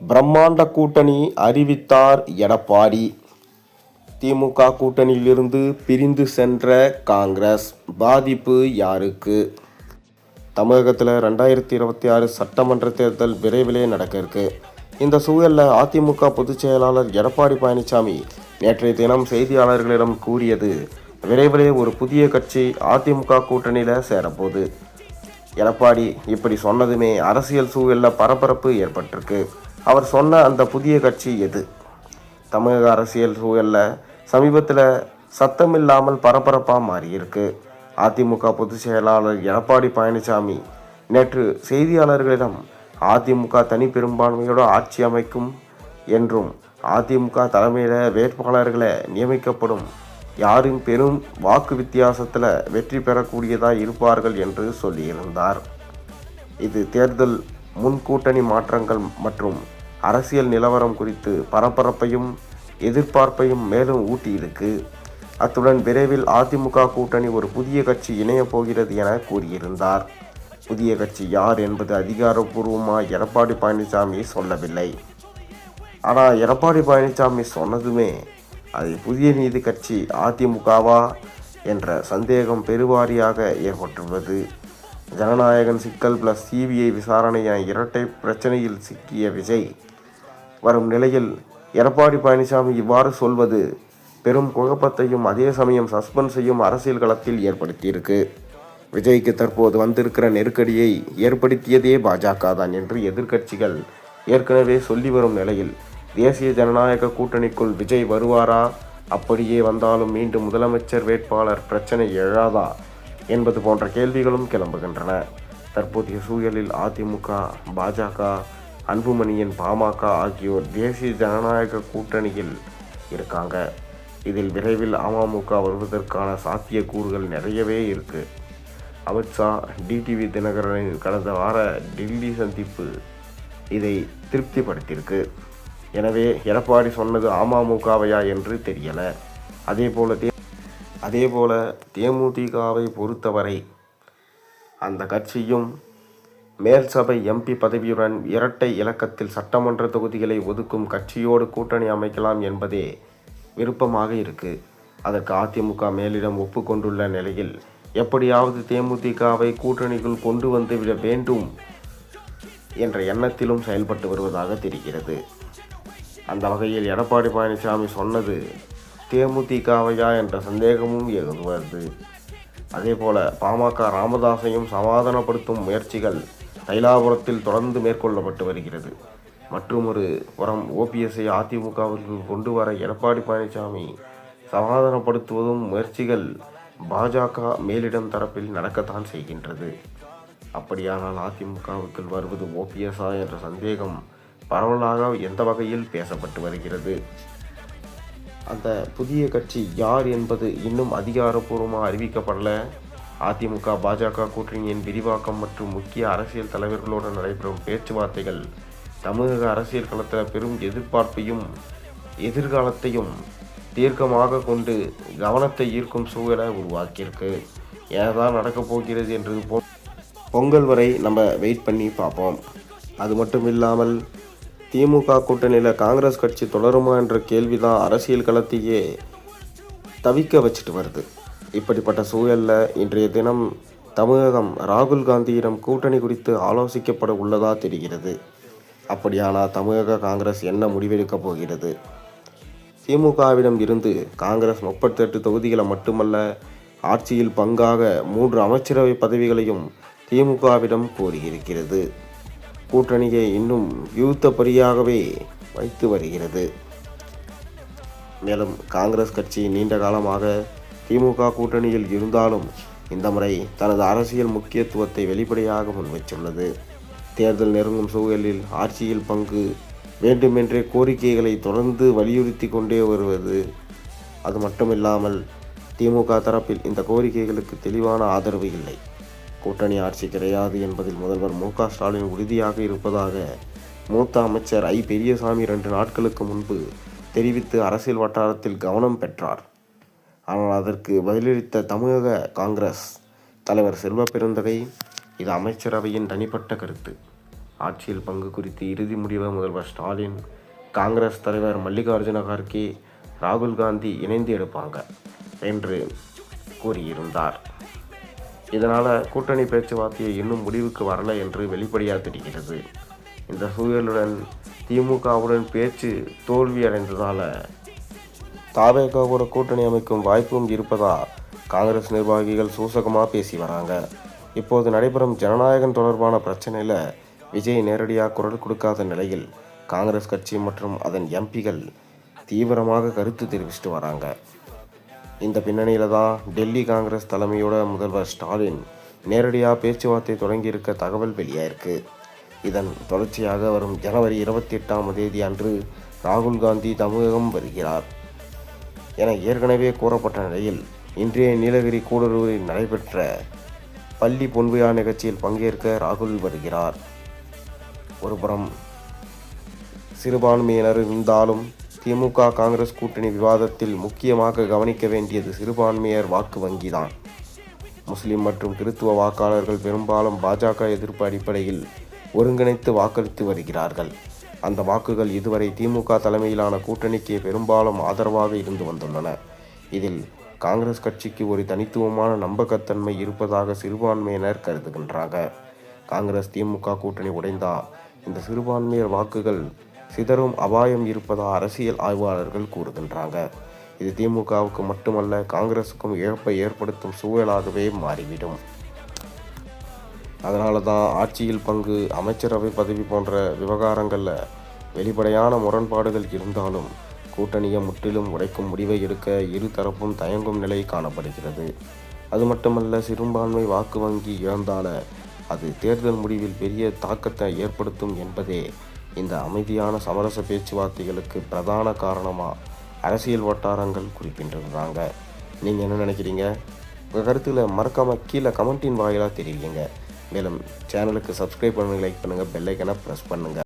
பிரம்மாண்ட கூட்டணி அறிவித்தார் எடப்பாடி. திமுக கூட்டணியிலிருந்து பிரிந்து சென்ற காங்கிரஸ். பாதிப்பு யாருக்கு? தமிழகத்தில் ரெண்டாயிரத்தி இருபத்தி ஆறு சட்டமன்ற தேர்தல் விரைவிலே நடக்க இருக்கு. இந்த சூழலில் அதிமுக பொதுச் செயலாளர் எடப்பாடி பழனிசாமி நேற்றைய தினம் செய்தியாளர்களிடம் கூறியது விரைவிலே ஒரு புதிய கட்சி அதிமுக கூட்டணியில் சேரப்போகுது. எடப்பாடி இப்படி சொன்னதுமே அரசியல் சூழலில் பரபரப்பு ஏற்பட்டிருக்கு. அவர் சொன்ன அந்த புதிய கட்சி எது? தமிழக அரசியல் சூழலில் சமீபத்தில் சத்தமில்லாமல் பரபரப்பாக மாறியிருக்கு. அதிமுக பொதுச் செயலாளர் எடப்பாடி பழனிசாமி நேற்று செய்தியாளர்களிடம் அதிமுக தனி பெரும்பான்மையோடு ஆட்சி அமைக்கும் என்றும் அதிமுக தலைமையில் வேட்பாளர்களை நியமிக்கப்படும் யாரும் பெரும் வாக்கு வித்தியாசத்தில் வெற்றி பெறக்கூடியதாக இருப்பார்கள் என்று சொல்லியிருந்தார். இது தேர்தல் முன்கூட்டணி மாற்றங்கள் மற்றும் அரசியல் நிலவரம் குறித்து பரபரப்பையும் எதிர்பார்ப்பையும் மேலும் ஊட்டியிருக்கு. அத்துடன் விரைவில் அதிமுக கூட்டணி ஒரு புதிய கட்சி இணையப் போகிறது என கூறியிருந்தார். புதிய கட்சி யார் என்பது அதிகாரப்பூர்வமாக எடப்பாடி பழனிசாமி சொல்லவில்லை. ஆனால் எடப்பாடி பழனிசாமி சொன்னதுமே அது புதிய நீதி கட்சி அதிமுகவா என்ற சந்தேகம் பெருவாரியாக ஏற்பட்டுள்ளது. ஜனநாயகன் சிக்கல் பிளஸ் சிபிஐ விசாரணை என இரட்டை பிரச்சனையில் சிக்கிய விஜய் வரும் நிலையில் எடப்பாடி பழனிசாமி இவ்வாறு சொல்வது பெரும் குழப்பத்தையும் அதே சமயம் சஸ்பென்ஸையும் அரசியல் களத்தில் ஏற்படுத்தியிருக்கு. விஜய்க்கு தற்போது வந்திருக்கிற நெருக்கடியை ஏற்படுத்தியதே பாஜக தான் என்று எதிர்க்கட்சிகள் ஏற்கனவே சொல்லி வரும் நிலையில் தேசிய ஜனநாயக கூட்டணிக்குள் விஜய் வருவாரா? அப்படியே வந்தாலும் மீண்டும் முதலமைச்சர் வேட்பாளர் பிரச்சனை எழாதா? என்பது போன்ற கேள்விகளும் கிளம்புகின்றன. தற்போதைய சூழலில் அதிமுக பாஜக அன்புமணியின் பாமக ஆகியோர் தேசிய ஜனநாயக கூட்டணியில் இருக்காங்க. இதில் விரைவில் அமமுக வருவதற்கான சாத்தியக்கூறுகள் நிறையவே இருக்குது அமித்ஷா டிடிவி தினகரனின் கடந்த வார டெல்லி சந்திப்பு இதை திருப்திப்படுத்தியிருக்கு. எனவே எடப்பாடி சொன்னது அமமுகவையா என்று தெரியலை. அதே போல தே அதே போல தேமுதிகவை பொறுத்தவரை அந்த கட்சியும் மேல் சபை எம்பி பதவியுடன் இரட்டை இலக்கத்தில் சட்டமன்ற தொகுதிகளை ஒதுக்கும் கட்சியோடு கூட்டணி அமைக்கலாம் என்பதே விருப்பமாக இருக்கு. அதற்கு அதிமுக மேலிடம் ஒப்புக்கொண்டுள்ள நிலையில் எப்படியாவது தேமுதிகவை கூட்டணிக்குள் கொண்டு வந்து விட வேண்டும் என்ற எண்ணத்திலும் செயல்பட்டு வருவதாக தெரிகிறது. அந்த வகையில் எடப்பாடி பழனிசாமி சொன்னது தேமுதிகவையா என்ற சந்தேகமும் எழுந்து வருது. அதேபோல பாமக ராமதாஸையும் சமாதானப்படுத்தும் முயற்சிகள் தைலாபுரத்தில் தொடர்ந்து மேற்கொள்ளப்பட்டு வருகிறது. மற்றும் ஒரு புறம் ஓபிஎஸ்ஐ அதிமுகவிற்கு கொண்டு வர எடப்பாடி பழனிசாமி சமாதானப்படுத்துவதும் முயற்சிகள் பாஜக மேலிடம் தரப்பில் நடக்கத்தான் செய்கின்றது. அப்படியானால் அதிமுகவுக்குள் வருவது ஓபிஎஸ்ஆ என்ற சந்தேகம் பரவலாக எந்த வகையில் பேசப்பட்டு வருகிறது? அந்த புதிய கட்சி யார் என்பது இன்னும் அதிகாரப்பூர்வமாக அறிவிக்கப்படல. அதிமுக பாஜக கூட்டணியின் விரிவாக்கம் மற்றும் முக்கிய அரசியல் தலைவர்களோடு நடைபெறும் பேச்சுவார்த்தைகள். தமிழக அரசியல் களத்தில் பெரும் எதிர்பார்ப்பையும் எதிர்காலத்தையும் தீர்க்கமாக கொண்டு கவனத்தை ஈர்க்கும் சூழலை உருவாக்கியிருக்கு. ஏதான் நடக்கப் போகிறது என்று பொ- பொங்கல் வரை நம்ம வெயிட் பண்ணி பார்ப்போம். அது மட்டும் இல்லாமல் திமுக கூட்டணியில் காங்கிரஸ் கட்சி தொடருமா என்ற கேள்விதான் அரசியல் களத்தையே தவிக்க வச்சுட்டு வருது. இப்படிப்பட்ட சூழலில் இன்றைய தினம் தமிழகம் ராகுல் காந்தியிடம் கூட்டணி குறித்து ஆலோசிக்கப்பட உள்ளதா தெரிகிறது? அப்படியானால் தமிழக காங்கிரஸ் என்ன முடிவெடுக்கப் போகிறது? திமுகவிடம் இருந்து காங்கிரஸ் முப்பத்தெட்டு தொகுதிகளை மட்டுமல்ல ஆட்சியில் பங்காக மூன்று அமைச்சரவை பதவிகளையும் திமுகவிடம் கோரியிருக்கிறது. கூட்டணியை இன்னும் யூத்தபடியாகவே வைத்து வருகிறது. மேலும் காங்கிரஸ் கட்சி நீண்ட காலமாக திமுக கூட்டணியில் இருந்தாலும் இந்த முறை தனது அரசியல் முக்கியத்துவத்தை வெளிப்படையாக முன்வைத்துள்ளது. தேர்தல் நெருங்கும் சூழலில் ஆட்சியில் பங்கு வேண்டுமென்றே கோரிக்கைகளை தொடர்ந்து வலியுறுத்தி கொண்டே வருவது அது மட்டுமில்லாமல் திமுக தரப்பில் இந்த கோரிக்கைகளுக்கு தெளிவான ஆதரவு இல்லை. கூட்டணி ஆட்சி கிடையாது என்பதில் முதல்வர் மு க ஸ்டாலின் உறுதியாக இருப்பதாக மூத்த அமைச்சர் ஐ பெரியசாமி இரண்டு நாட்களுக்கு முன்பு தெரிவித்து அரசியல் வட்டாரத்தில் கவனம் பெற்றார். ஆனால் அதற்கு பதிலளித்த தமிழக காங்கிரஸ் தலைவர் செல்வ பெருந்தகை இது அமைச்சரவையின் தனிப்பட்ட கருத்து. ஆட்சியில் பங்கு குறித்து இறுதி முடிவை முதல்வர் ஸ்டாலின் காங்கிரஸ் தலைவர் மல்லிகார்ஜுன கார்கே ராகுல் காந்தி இணைந்து எடுப்பாங்க என்று கூறியிருந்தார். இதனால் கூட்டணி பேச்சுவார்த்தையை இன்னும் முடிவுக்கு வரல என்று வெளிப்படையாக தெரிகிறது. இந்த சூழலுடன் திமுகவுடன் பேச்சு தோல்வி அடைந்ததால் தாவேகாவோட கூட்டணி அமைக்கும் வாய்ப்பும் இருப்பதா காங்கிரஸ் நிர்வாகிகள் சூசகமாக பேசி வராங்க. இப்போது நடைபெறும் ஜனநாயகம் தொடர்பான பிரச்சனையில் விஜய் நேரடியாக குரல் கொடுக்காத நிலையில் காங்கிரஸ் கட்சி மற்றும் அதன் எம்பிகள் தீவிரமாக கருத்து தெரிவிச்சுட்டு வராங்க. இந்த பின்னணியில் தான் டெல்லி காங்கிரஸ் தலைமையோட முதல்வர் ஸ்டாலின் நேரடியாக பேச்சுவார்த்தை தொடங்கியிருக்க தகவல் வெளியாயிருக்கு. இதன் தொடர்ச்சியாக வரும் ஜனவரி இருபத்தி எட்டாம் தேதி அன்று ராகுல் காந்தி தமிழகம் வருகிறார். என ஏற்கனவே கூறப்பட்ட நிலையில் இன்றைய நீலகிரி கூடலூரில் நடைபெற்ற பள்ளி பொன்விழா நிகழ்ச்சியில் பங்கேற்க ராகுல் வருகிறார். ஒருபுறம் சிறுபான்மையினர் இருந்தாலும் திமுக காங்கிரஸ் கூட்டணி விவாதத்தில் முக்கியமாக கவனிக்க வேண்டியது சிறுபான்மையர் வாக்கு வங்கிதான். முஸ்லிம் மற்றும் கிறித்துவ வாக்காளர்கள் பெரும்பாலும் பாஜக எதிர்ப்பு அடிப்படையில் ஒருங்கிணைத்து வாக்களித்து வருகிறார்கள். அந்த வாக்குகள் இதுவரை திமுக தலைமையிலான கூட்டணிக்கு பெரும்பாலும் ஆதரவாக இருந்து வந்துள்ளன. இதில் காங்கிரஸ் கட்சிக்கு ஒரு தனித்துவமான நம்பகத்தன்மை இருப்பதாக சிறுபான்மையினர் கருதுகின்றாங்க காங்கிரஸ் திமுக கூட்டணி உடைந்தா இந்த சிறுபான்மையர் வாக்குகள் சிதறும் அபாயம் இருப்பதா அரசியல் ஆய்வாளர்கள் கூறுகின்றாங்க. இது திமுகவுக்கு மட்டுமல்ல காங்கிரசுக்கும் இழப்பை ஏற்படுத்தும் சூழலாகவே மாறிவிடும். அதனால தான் ஆட்சியில் பங்கு அமைச்சரவை பதவி போன்ற விவகாரங்களில் வெளிப்படையான முரண்பாடுகள் இருந்தாலும் கூட்டணியை முற்றிலும் உடைக்கும் முடிவை எடுக்க இரு தரப்பும் தயங்கும் நிலை காணப்படுகிறது. அது மட்டுமல்ல சிறுபான்மை வாக்கு வங்கி இழந்தால அது தேர்தல் முடிவில் பெரிய தாக்கத்தை ஏற்படுத்தும் என்பதே இந்த அமைதியான சமரச பேச்சுவார்த்தைகளுக்கு பிரதான காரணமாக அரசியல் வட்டாரங்கள் குறிப்பிட்டிருந்தாங்க நீங்கள் என்ன நினைக்கிறீங்க? உங்கள் கருத்தில் மறக்காமல் கீழே கமெண்டின் வாயிலாக தெரிவிங்க. மேலும் சேனலுக்கு சப்ஸ்கிரைப் பண்ணுங்கள் லைக் பண்ணுங்கள் பெல்லைக்கனை ப்ரெஸ் பண்ணுங்கள்